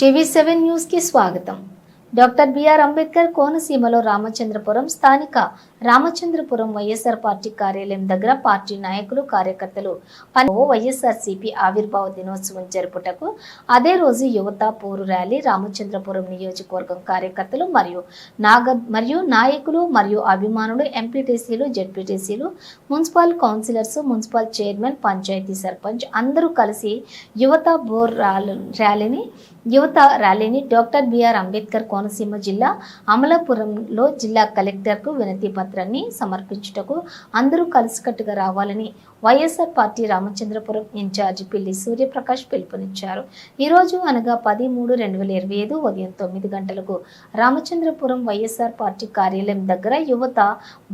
TV seven న్యూస్కి స్వాగతం. Doctor BR Ambedkar కోనసీమలో రామచంద్రపురం స్థానిక రామచంద్రపురం వైఎస్ఆర్ పార్టీ కార్యాలయం దగ్గర పార్టీ నాయకులు కార్యకర్తలు వైఎస్ఆర్ సిపి ఆవిర్భావ దినోత్సవం జరుపుటకు అదే రోజు యువత పోరు ర్యాలీ రామచంద్రపురం నియోజకవర్గం కార్యకర్తలు మరియు నాగ మరియు నాయకులు మరియు అభిమానులు ఎంపీటీసీలు జెడ్పీటీసీలు municipal councillors municipal chairman panchayat sarpanch అందరూ కలిసి యువత బోర్ ర్యాలీని యువత ర్యాలీని డాక్టర్ బిఆర్ అంబేద్కర్ కోనసీమ జిల్లా అమలాపురంలో జిల్లా కలెక్టర్కు వినతి పత్రాన్ని సమర్పించుటకు అందరూ కలిసికట్టుగా రావాలని వైఎస్ఆర్ పార్టీ రామచంద్రపురం ఇన్ఛార్జి పిల్లి సూర్యప్రకాష్ పిలుపునిచ్చారు. ఈరోజు అనగా పది మూడు రెండు వేల ఇరవై ఐదు ఉదయం తొమ్మిది గంటలకు రామచంద్రపురం వైఎస్ఆర్ పార్టీ కార్యాలయం దగ్గర యువత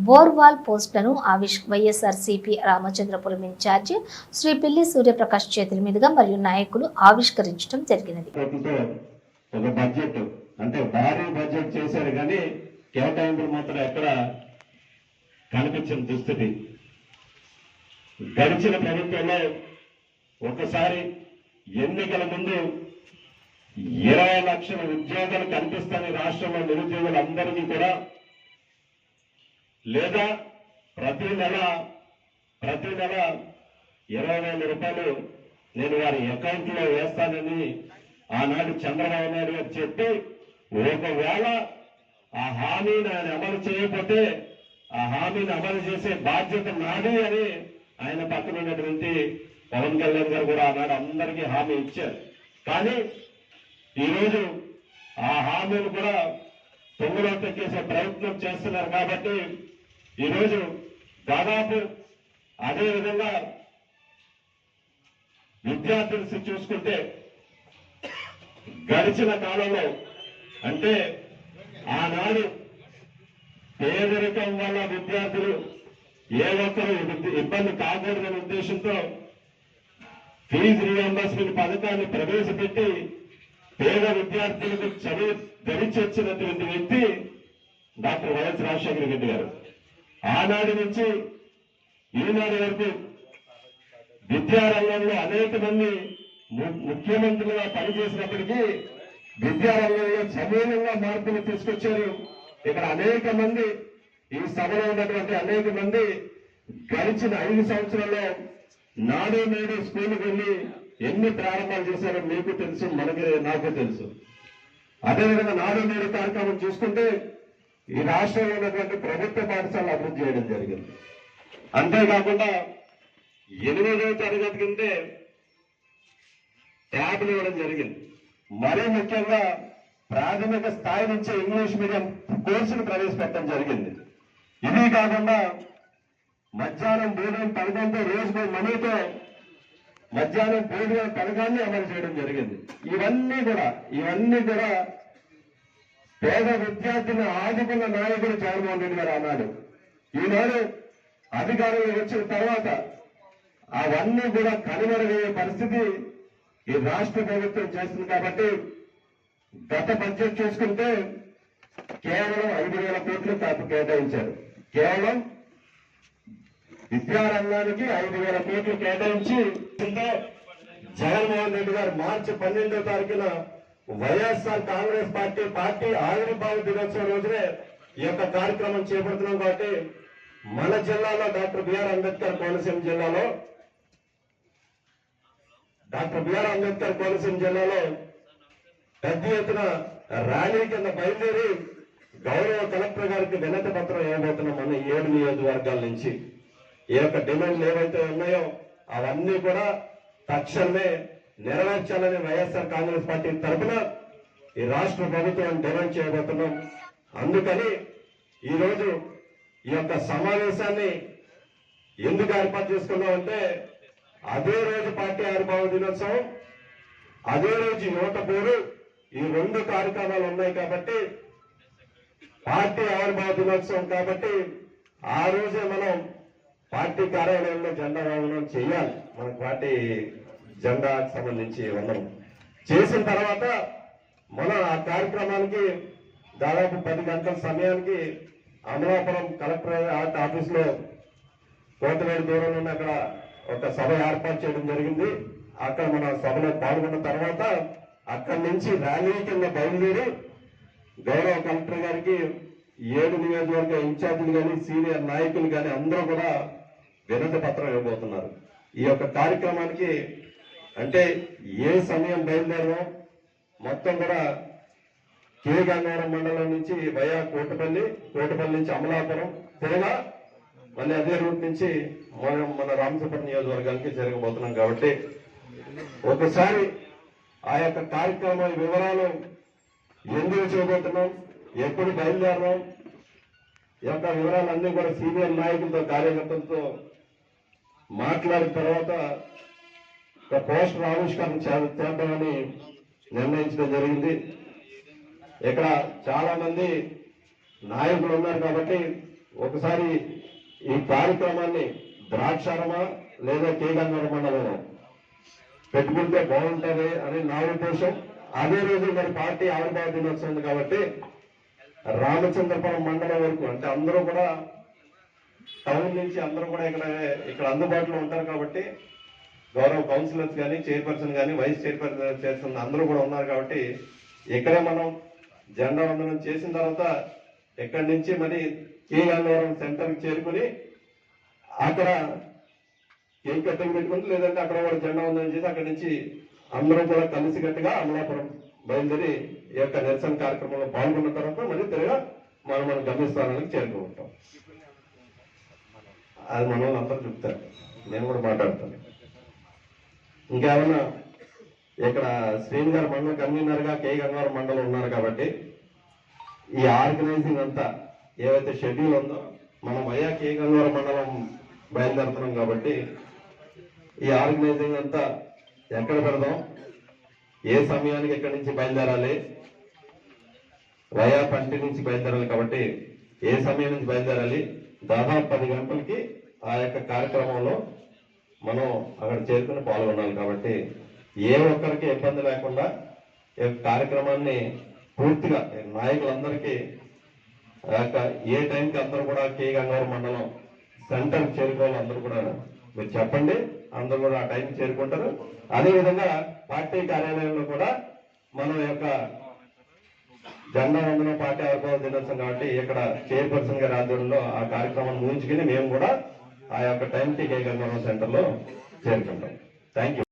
బోర్వాల్ పోస్టులను ఆవిష్ YSR CP Ramachandrapuram incharge Shri Pilli Suryaprakash చేతుల మీదుగా మరియు నాయకులు ఆవిష్కరించడం జరిగినది. ఒక బడ్జెట్ అంటే భారీ బడ్జెట్ చేశారు కానీ కేటాయింపులు మాత్రం ఎక్కడ కనిపించిన దుస్థితి గడిచిన ప్రభుత్వంలో ఒకసారి ఎన్నికల ముందు ఇరవై లక్షల ఉద్యోగాలు కల్పిస్తాని రాష్ట్రంలో నిరుద్యోగులందరికీ కూడా. లేదా ప్రతి నెల ప్రతి నెల ఇరవై వేల రూపాయలు నేను వారి అకౌంట్లో వేస్తానని ఆనాడు చంద్రబాబు నాయుడు గారు చెప్పి ఒకవేళ ఆ హామీని ఆయన అమలు చేయకపోతే ఆ హామీని అమలు చేసే బాధ్యత నాది అని ఆయన పక్కన ఉన్నటువంటి పవన్ కళ్యాణ్ గారు కూడా ఆనాడు అందరికీ హామీ ఇచ్చారు. కానీ ఈరోజు ఆ హామీలు కూడా తొమ్మిదో తొక్కేసే ప్రయత్నం చేస్తున్నారు కాబట్టి ఈరోజు దాదాపు అదే విధంగా విద్యార్థులు చూసుకుంటే గడిచిన కాలంలో అంటే ఆనాడు పేదరికం వల్ల విద్యార్థులు ఏ ఒక్కరు ఇబ్బంది- ఇబ్బంది కాకూడదనే ఉద్దేశంతో ఫీజు రియంబర్స్మెంట్ పథకాన్ని ప్రవేశపెట్టి పేద విద్యార్థులకు చదువు ధరించొచ్చినటువంటి వ్యక్తి డాక్టర్ వైఎస్ రాజశేఖర రెడ్డి గారు. ఆనాటి నుంచి ఈనాడు వరకు విద్యారంగంలో అనేక మంది ము- ముఖ్యమంత్రులుగా పనిచేసినప్పటికీ విద్యారంగంలో సమూలంగా మార్పులు తీసుకొచ్చారు. ఇక్కడ అనేక మంది ఈ సభలో ఉన్నటువంటి అనేక మంది గడిచిన ఐదు సంవత్సరాల్లో నాడు నేడు స్కూల్కి వెళ్ళి ఎన్ని ప్రారంభాలు చేశారో మీకు తెలుసు మనకి నాకు తెలుసు. అదేవిధంగా నాడు నేడు కార్యక్రమం చూసుకుంటే ఈ రాష్ట్రంలో ఉన్నటువంటి ప్రభుత్వ పాఠశాల అభివృద్ధి చేయడం జరిగింది. అంతేకాకుండా ఎనిమిదవ తరగతి కిందే ట్యాబ్లు ఇవ్వడం జరిగింది. మరీ ముఖ్యంగా ప్రాథమిక స్థాయి నుంచి ఇంగ్లీష్ మీడియం కోర్సును ప్రవేశపెట్టడం జరిగింది. ఇది కాకుండా మధ్యాహ్నం భోజనం పథకంతో రోజుకో మనీతో మధ్యాహ్నం భోజనం పథకాన్ని అమలు చేయడం జరిగింది. ఇవన్నీ కూడా ఇవన్నీ కూడా పేద విద్యార్థిని ఆదుకున్న నాయకుడు జగన్మోహన్ రెడ్డి గారు అన్నాడు ఈనాడు అధికారంలో వచ్చిన తర్వాత అవన్నీ కూడా కనుమరుగయ్యే పరిస్థితి ఈ రాష్ట్ర ప్రభుత్వం చేస్తుంది కాబట్టి గత బడ్జెట్ చూసుకుంటే కేవలం ఐదు వేల కోట్లు తాపు కేటాయించారు. కేవలం విద్యారంగానికి ఐదు వేల కోట్లు కేటాయించి జగన్మోహన్ రెడ్డి గారు మార్చి పన్నెండో తారీఖున వైఎస్ఆర్ కాంగ్రెస్ పార్టీ పార్టీ ఆవిర్భావ దినోత్సవం రోజునే ఈ యొక్క కార్యక్రమం చేపడుతున్నాం కాబట్టి మన జిల్లాలో డాక్టర్ బిఆర్ అంబేద్కర్ కోనసీమ జిల్లాలో డాక్టర్ బిఆర్ అంబేద్కర్ కోనసీమ జిల్లాలో పెద్ద ఎత్తున ర్యాలీ కింద బయలుదేరి గౌరవ కలెక్టర్ గారికి వినతి పత్రం ఇవ్వబోతున్నాం మన ఏడు నియోజకవర్గాల నుంచి. ఈ యొక్క డిమాండ్లు ఏవైతే ఉన్నాయో అవన్నీ కూడా తక్షణమే నెరవేర్చాలని వైఎస్ఆర్ కాంగ్రెస్ పార్టీ తరఫున ఈ రాష్ట్ర ప్రభుత్వం డిమాండ్ చేయబోతున్నాం. అందుకని ఈరోజు ఈ యొక్క సమావేశాన్ని ఎందుకు ఏర్పాటు చేసుకున్నామంటే అదే రోజు పార్టీ ఆవిర్భావ దినోత్సవం అదే రోజు యువత పేరు ఈ రెండు కార్యక్రమాలు ఉన్నాయి కాబట్టి పార్టీ ఆవిర్భావ దినోత్సవం కాబట్టి ఆ రోజే మనం పార్టీ కార్యాలయంలో జెండా వందనం చేయాలి. మన పార్టీ జెండాకు సంబంధించి వందనం చేసిన తర్వాత మనం ఆ కార్యక్రమానికి దాదాపు పది గంటల సమయానికి అమలాపురం కలెక్టర్ ఆర్ట్ ఆఫీస్లో కోతవేడు దూరంలో ఉన్న అక్కడ ఒక సభ ఏర్పాటు చేయడం జరిగింది. అక్కడ మన సభలో పాల్గొన్న తర్వాత అక్కడి నుంచి ర్యాలీ కింద బయలుదేరి గౌరవ కలెక్టర్ గారికి ఏడు నియోజకవర్గ ఇన్ఛార్జీలు కానీ సీనియర్ నాయకులు కానీ అందరూ కూడా వినతి పత్రం ఇవ్వబోతున్నారు. ఈ యొక్క కార్యక్రమానికి అంటే ఏ సమయం బయలుదేరడం మొత్తం కూడా కే గంగారం మండలం నుంచి వయా కోటపల్లి కోటపల్లి నుంచి అమలాపురం తిరగా మళ్ళీ అదే రూట్ నుంచి మనం మన రామచంద్రం నియోజకవర్గానికి జరగబోతున్నాం కాబట్టి ఒకసారి ఆ యొక్క కార్యక్రమం వివరాలు ఎందుకు చేయబోతున్నాం ఎప్పుడు బయలుదేరడం? ఈ యొక్క వివరాలన్నీ కూడా సీనియర్ నాయకులతో కార్యకర్తలతో మాట్లాడిన తర్వాత ఒక పోస్టర్ ఆవిష్కరణ చేద్దామని నిర్ణయించడం జరిగింది. ఇక్కడ చాలా మంది నాయకులు ఉన్నారు కాబట్టి ఒకసారి ఈ కార్యక్రమాన్ని ద్రాక్షారమా లేదా కేగంగర మండలంలో పెట్టుకుంటే బాగుంటుంది అని నా ఉద్దేశం. అదే రోజు మరి పార్టీ ఆవిర్భావ దినోత్సవం కాబట్టి రామచంద్రపురం మండలం వరకు అంటే అందరూ కూడా టౌన్ నుంచి అందరూ కూడా ఇక్కడ ఇక్కడ అందుబాటులో ఉంటారు కాబట్టి గౌరవ కౌన్సిలర్స్ కానీ చైర్పర్సన్ కానీ వైస్ చైర్పర్సన్ చేస్తున్న అందరూ కూడా ఉన్నారు కాబట్టి ఇక్కడే మనం జెండా వందనం చేసిన తర్వాత ఇక్కడి నుంచి మరి కే గన్నవరం సెంటర్కి చేరుకుని అక్కడ ఏం కట్టింగ్ పెట్టుకుంటే లేదంటే అక్కడ కూడా జెండా ఉందని చేసి అక్కడి నుంచి అందరం కూడా కలిసికట్టుగా అమలాపురం బయలుదేరి ఈ యొక్క నిరసన కార్యక్రమంలో పాల్గొన్న తర్వాత మళ్ళీ తిరగా మనం మన గమ్యస్థానానికి చేరుకుంటాం. అది మన వాళ్ళు చెప్తారు. నేను కూడా మాట్లాడతాను. ఇంకేమన్నా ఇక్కడ శ్రీని గారు మండల కన్వీనర్గా కే గంగారం మండలం ఉన్నారు కాబట్టి ఈ ఆర్గనైజింగ్ అంతా ఏవైతే షెడ్యూల్ ఉందో మనం వయా కే గంగారం మండలం బయలుదేరుతున్నాం కాబట్టి ఈ ఆర్గనైజింగ్ అంతా ఎక్కడ పెడదాం? ఏ సమయానికి ఎక్కడి నుంచి బయలుదేరాలి? వయా పంటి నుంచి బయలుదేరాలి కాబట్టి ఏ సమయం నుంచి బయలుదేరాలి? దాదాపు పది గంటలకి ఆ యొక్క కార్యక్రమంలో మనం అక్కడ చేరుకుని పాల్గొనాలి కాబట్టి ఏ ఒక్కరికి ఇబ్బంది లేకుండా ఈ యొక్క కార్యక్రమాన్ని పూర్తిగా నాయకులందరికీ ఆ యొక్క ఏ టైంకి అందరూ కూడా కే గంగవరం మండలం సెంటర్ చేరుకోవాలి అందరూ కూడా మీరు చెప్పండి. అందరూ కూడా ఆ టైంకి చేరుకుంటారు. అదేవిధంగా పార్టీ కార్యాలయంలో కూడా మనం యొక్క జెండా వందన పార్టీ ఆవిర్భావ దినోత్సవం కాబట్టి ఇక్కడ చైర్పర్సన్ గారి ఆధ్వర్యంలో ఆ కార్యక్రమం ముగించుకుని మేము కూడా ఆ యొక్క టైం టీ గంగవరం సెంటర్లో చేరుకుంటాం. Thank you